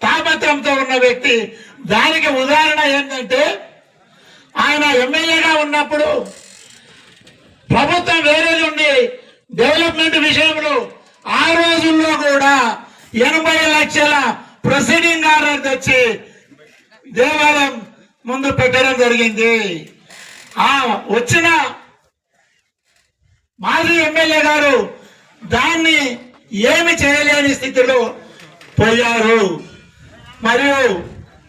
తాపత్రంతో ఉన్న వ్యక్తి దానికి ఉదాహరణ ఏంటంటే ఆయన ఎమ్మెల్యేగా ఉన్నప్పుడు ప్రభుత్వం వేరే నుండి డెవలప్మెంట్ విషయంలో ఆ రోజుల్లో కూడా ఎనభై లక్షల ప్రొసీడింగ్ ఆర్డర్ తెచ్చి దేవాలయం ముందు పెట్టడం జరిగింది. ఆ వచ్చిన మాజీ ఎమ్మెల్యే గారు దాన్ని ఏమి చేయలేని స్థితిలో పోయారు. మరియు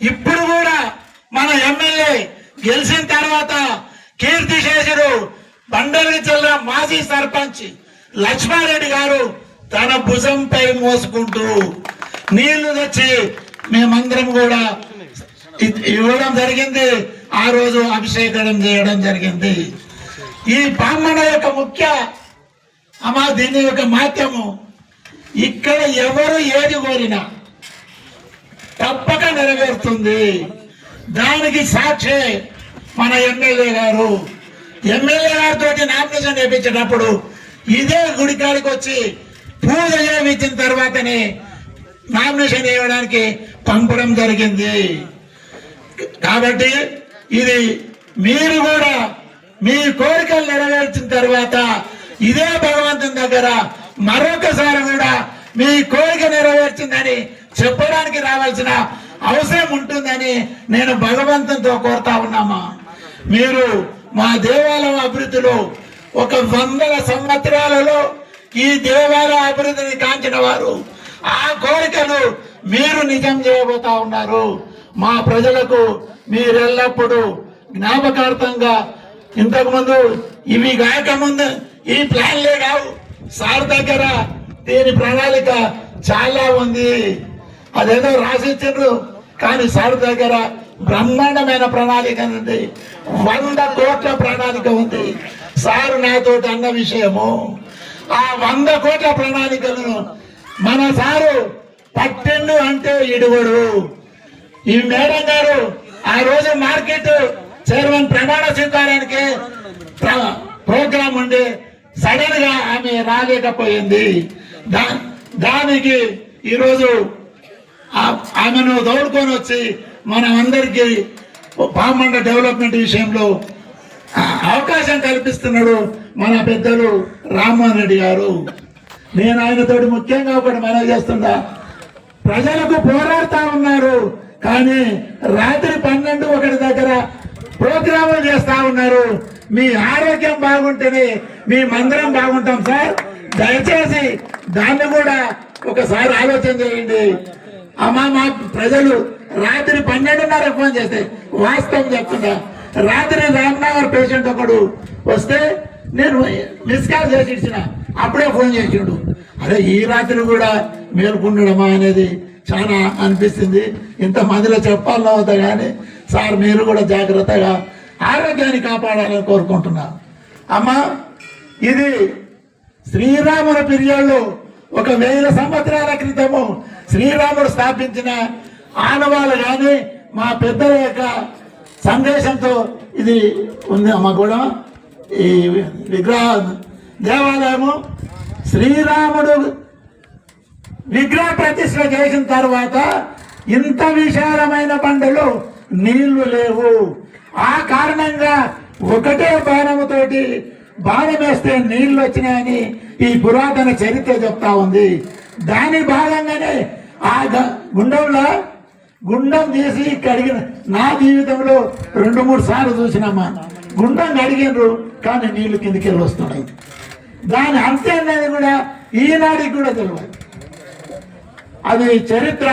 ఇప్పుడు కూడా మన ఎమ్మెల్యే గెలిచిన తర్వాత కీర్తి శేషుడు బండలి జిల్లా మాజీ సర్పంచ్ లక్ష్మారెడ్డి గారు తన భుజంపై మోసుకుంటూ నీళ్ళు తెచ్చి మేమందరం కూడా ఇవ్వడం జరిగింది. ఆ రోజు అభిషేకం చేయడం జరిగింది. ఈ బ్రాహ్మణ యొక్క ముఖ్య అమా దీని యొక్క మాధ్యము ఇక్కడ ఎవరు ఏది కోరినా తప్పక నెరవేరుతుంది. దానికి సాక్షి మన ఎమ్మెల్యే గారు. ఎమ్మెల్యే గారితో నామినేషన్ వేయించేటప్పుడు ఇదే గుడికాడికి వచ్చి పూజ చేయించిన తర్వాతనే నామినేషన్ వేయడానికి పంపడం జరిగింది. కాబట్టి ఇది మీరు కూడా మీ కోరికలు నెరవేర్చిన తర్వాత ఇదే భగవంతుని దగ్గర మరొకసారి కూడా మీ కోరిక నెరవేర్చిందని చెప్పడానికి రావాల్సిన అవసరం ఉంటుందని నేను భగవంతునితో కోరుతా ఉన్నామా? మీరు మా దేవాలయం అభివృద్ధిలో ఒక వందల సంవత్సరాలలో ఈ దేవాలయ అభివృద్ధిని కాంచిన వారు. ఆ కోరికలు మీరు నిజం చేయబోతా ఉన్నారు. మా ప్రజలకు మీరెల్లప్పుడూ జ్ఞాపకార్థంగా ఇంతకుముందు ఇవి కాక ముందు ఈ ప్లాన్లే కావు. సార్ దగ్గర దీని ప్రణాళిక చాలా ఉంది. అదేదో రాసిచ్చిండ్రు. కానీ సార్ దగ్గర బ్రహ్మాండమైన ప్రణాళిక ఉంది. వంద కోట్ల ప్రణాళిక ఉంది. సార్ నాతో అన్న విషయము ఆ వంద కోట్ల ప్రణాళికలను మన సారు పట్టెండు అంటే ఇడుగుడు. ఈ మేడం గారు ఆ రోజు మార్కెట్ చైర్మన్ ప్రమాణ స్వీకారానికి ప్రోగ్రాం ఉండి. సడన్గా ఆమె రాలేకపోయింది. దా- దానికి ఈరోజు ఆ- ఆమెను దౌడుకొని వచ్చి మనం అందరికీ పామండ డెవలప్మెంట్ విషయంలో అవకాశం కల్పిస్తున్నాడు మన పెద్దలు రామ్మోహన్ రెడ్డి గారు. నేను ఆయనతోటి ముఖ్యంగా ఒకటి మనవి చేస్తున్నా ప్రజలకు పోరాడుతా ఉన్నారు కానీ రాత్రి పన్నెండు ఒకటి దగ్గర ప్రోగ్రాములు చేస్తా ఉన్నారు. మీ ఆరోగ్యం బాగుంటేనే మీ మందిరం బాగుంటాం సార్. దయచేసి దాన్ని కూడా ఒకసారి ఆలోచన చేయండి. అమ్మా మా ప్రజలు రాత్రి పన్నెండున్నర ఫోన్ చేస్తే వాస్తవం చెప్తున్నా. రాత్రి రామ్నగర్ పేషెంట్ ఒకడు వస్తే నేను మిస్ కాల్ చేసి ఇచ్చిన. అప్పుడే ఫోన్ చేసిండు. అరే ఈ రాత్రి కూడా మేలుకుండడమా అనేది చాలా అనిపిస్తుంది. ఇంత మందిలో చెప్పాలని అవుతా కానీ సార్ మీరు కూడా జాగ్రత్తగా ఆరోగ్యాన్ని కాపాడాలని కోరుకుంటున్నా. అమ్మా ఇది శ్రీరాముల పిర్యాళ్ళు ఒక వేల సంవత్సరాల క్రితము శ్రీరాముడు స్థాపించిన ఆనవాళ్ళు కానీ మా పెద్దల యొక్క సందేశంతో ఇది ఉంది అమ్మ కూడా. ఈ విగ్రహ దేవాలయము శ్రీరాముడు విగ్రహ ప్రతిష్ఠ చేసిన తర్వాత ఇంత విశాలమైన బండలు నీళ్ళు లేవు. ఆ కారణంగా ఒకటే బాణముతోటి బాణం వేస్తే నీళ్ళు వచ్చినాయని ఈ పురాతన చరిత్ర చెప్తా ఉంది. దాని భాగంగానే ఆ గుండంలో? గుండం తీసి కడిగిన నా జీవితంలో రెండు మూడు సార్లు చూసినమ్మా. గుండం కడిగినరు కానీ నీళ్ళు కిందికి వెళ్ళి వస్తున్నాయి. దాని అంతే అనేది కూడా ఈనాడికి కూడా తెలియదు అది చరిత్ర